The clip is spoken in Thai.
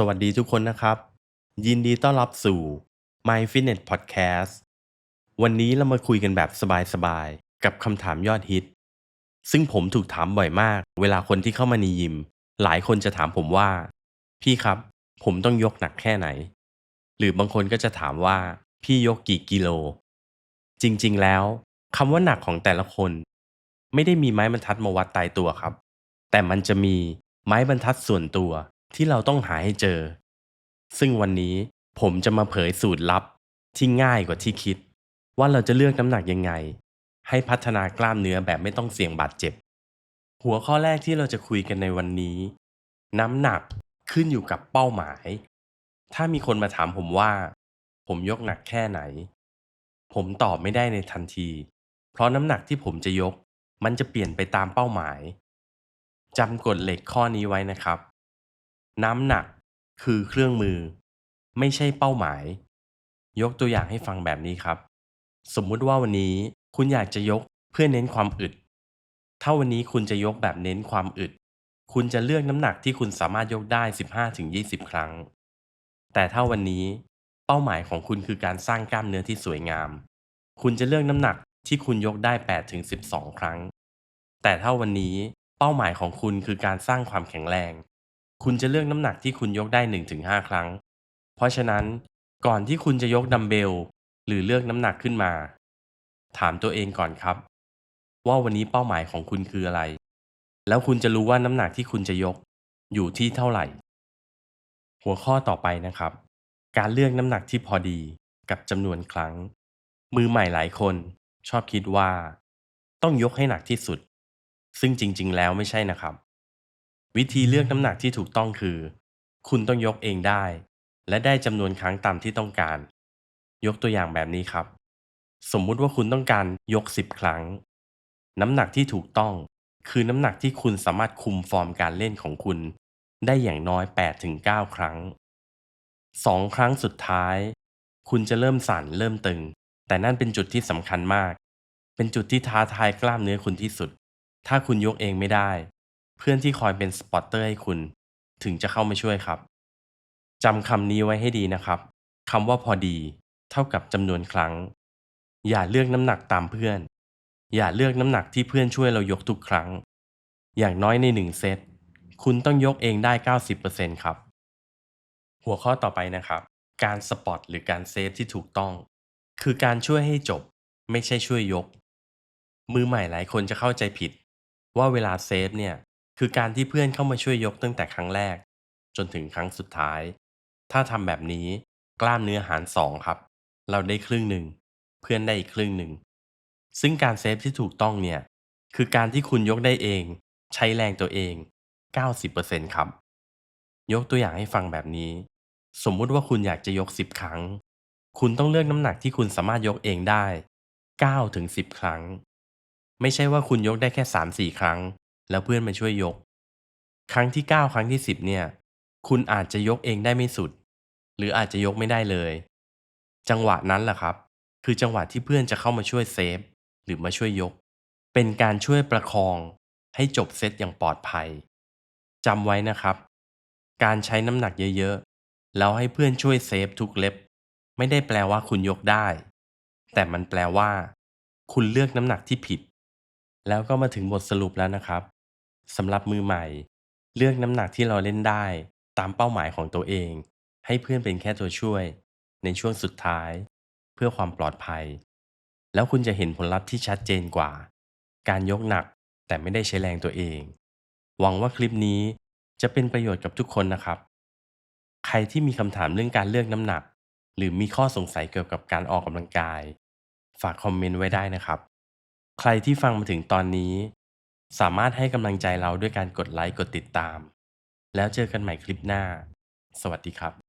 สวัสดีทุกคนนะครับ ยินดีต้อนรับสู่ My Fitness Podcast วันนี้เรามาคุยกันแบบสบายๆ กับคำถามยอดฮิต ซึ่งผมถูกถามบ่อยมาก เวลาคนที่เข้ามาในยิม หลายคนจะถามผมว่า พี่ครับ ผมต้องยกหนักแค่ไหน หรือบางคนก็จะถามว่า พี่ยกกี่กิโล จริงๆแล้วคำว่าหนักของแต่ละคน ไม่ได้มีไม้บรรทัดมาวัดตายตัวครับ แต่มันจะมีไม้บรรทัดส่วนตัว ที่เราต้องหาให้เจอ ซึ่งวันนี้ผมจะมาเผยสูตรลับที่ง่ายกว่าที่คิด ว่าเราจะเลือกน้ำหนักยังไง ให้พัฒนากล้ามเนื้อแบบไม่ต้องเสี่ยงบาดเจ็บ หัวข้อแรกที่เราจะคุยกันในวันนี้ น้ำหนักขึ้นอยู่กับเป้าหมาย ถ้ามีคนมาถามผมว่า ผมยกหนักแค่ไหน ผมตอบไม่ได้ในทันที เพราะน้ำหนักที่ผมจะยก มันจะเปลี่ยนไปตามเป้าหมายจำกฎเหล็กข้อนี้ไว้นะครับ น้ำหนักคือเครื่องมือ ไม่ใช่เป้าหมาย ยกตัวอย่างให้ฟังแบบนี้ครับ สมมุติว่าวันนี้คุณอยากจะยกเพื่อเน้นความอึด ถ้าวันนี้คุณจะยกแบบเน้นความอึด คุณจะเลือกน้ำหนักที่คุณสามารถยกได้ 15-20 ครั้ง แต่ถ้าวันนี้เป้าหมายของคุณคือการสร้างกล้ามเนื้อที่สวยงาม คุณจะเลือกน้ำหนักที่คุณยกได้ 8-12 ครั้ง แต่ถ้าวันนี้เป้าหมายของคุณคือการสร้างความแข็งแรง คุณจะเลือกน้ำหนักที่คุณยกได้ 1-5 ครั้ง เพราะฉะนั้นก่อนที่คุณจะยกดัมเบล หรือเลือกน้ำหนักขึ้นมา ถามตัวเองก่อนครับ ว่าวันนี้เป้าหมายของคุณคืออะไร แล้วคุณจะรู้ว่าน้ำหนักที่คุณจะยกอยู่ที่เท่าไหร่ หัวข้อต่อไปนะครับ การเลือกน้ำหนักที่พอดีกับจำนวนครั้ง มือใหม่หลายคนชอบคิดว่า ต้องยกให้หนักที่สุด ซึ่งจริง ๆ แล้วไม่ใช่นะครับ วิธีเลือกน้ำหนักที่ถูกต้องคือ คุณต้องยกเองได้ และได้จำนวนครั้งตามที่ต้องการ ยกตัวอย่างแบบนี้ครับ สมมุติว่าคุณต้องการยก 10 ครั้ง น้ำหนักที่ถูกต้อง คือน้ำหนักที่คุณสามารถคุมฟอร์มการเล่นของคุณ ได้อย่างน้อย 8-9 ครั้ง 2 ครั้งสุดท้าย คุณจะเริ่มสั่นเริ่มตึง แต่นั่นเป็นจุดที่สำคัญมาก เป็นจุดที่ท้าทายกล้ามเนื้อคุณที่สุด ถ้าคุณยกเองไม่ได้ เพื่อนที่คอยเป็นสปอตเตอร์ให้คุณ ถึงจะเข้ามาช่วยครับจำคำนี้ไว้ให้ดีนะครับคำว่าพอดี เท่ากับจำนวนครั้ง อย่าเลือกน้ำหนักตามเพื่อน อย่าเลือกน้ำหนักที่เพื่อนช่วยเรายกทุกครั้ง อย่างน้อยในหนึ่งเซตคุณต้องยกเองได้ 90%ครับ หัวข้อต่อไปนะครับ การสปอตหรือการเซฟที่ถูกต้อง คือการช่วยให้จบ ไม่ใช่ช่วยยก มือใหม่หลายคนจะเข้าใจผิด ว่าเวลาเซฟเนี่ย คือการที่เพื่อนเข้ามาช่วยยกตั้งแต่ครั้งแรก จนถึงครั้งสุดท้าย ถ้าทำแบบนี้กล้ามเนื้อหารสองครับ เราได้ครึ่งหนึ่ง เพื่อนได้อีกครึ่งหนึ่ง ซึ่งการเซฟที่ถูกต้องเนี่ย คือการที่คุณยกได้เอง ใช้แรงตัวเอง 90%ครับ ยกตัวอย่างให้ฟังแบบนี้ สมมุติว่าคุณอยากจะยก 10 ครั้ง คุณต้องเลือกน้ำหนักที่คุณสามารถยกเองได้9ถึง10 ครั้ง ไม่ใช่ว่าคุณยกได้แค่ 3-4 ครั้ง แล้วเพื่อนมาช่วยยก ครั้งที่ 9 ครั้งที่ 10 เนี่ย คุณอาจจะยกเองได้ไม่สุด หรืออาจจะยกไม่ได้เลย จังหวะนั้นแหละครับ คือจังหวะที่เพื่อนจะเข้ามาช่วยเซฟหรือมาช่วยยก เป็นการช่วยประคองให้จบเซตอย่างปลอดภัยจำไว้นะครับ การใช้น้ำหนักเยอะๆ แล้วให้เพื่อนช่วยเซฟทุกเล็บ ไม่ได้แปลว่าคุณยกได้ แต่มันแปลว่า คุณเลือกน้ำหนักที่ผิด แล้วก็มาถึงบทสรุปแล้วนะครับ สำหรับมือใหม่ เลือกน้ำหนักที่เราเล่นได้ ตามเป้าหมายของตัวเอง ให้เพื่อนเป็นแค่ตัวช่วย ในช่วงสุดท้าย เพื่อความปลอดภัย แล้วคุณจะเห็นผลลัพธ์ที่ชัดเจนกว่า การยกหนักแต่ไม่ได้ใช้แรงตัวเอง หวังว่าคลิปนี้จะเป็นประโยชน์กับทุกคนนะครับ ใครที่มีคำถามเรื่องการเลือกน้ำหนัก หรือมีข้อสงสัยเกี่ยวกับการออกกำลังกาย ฝากคอมเมนต์ไว้ได้นะครับ ใครที่ฟังมาถึงตอนนี้ สามารถให้กำลังใจเราด้วยการกดไลค์ กดติดตาม แล้วเจอกันใหม่คลิปหน้า สวัสดีครับ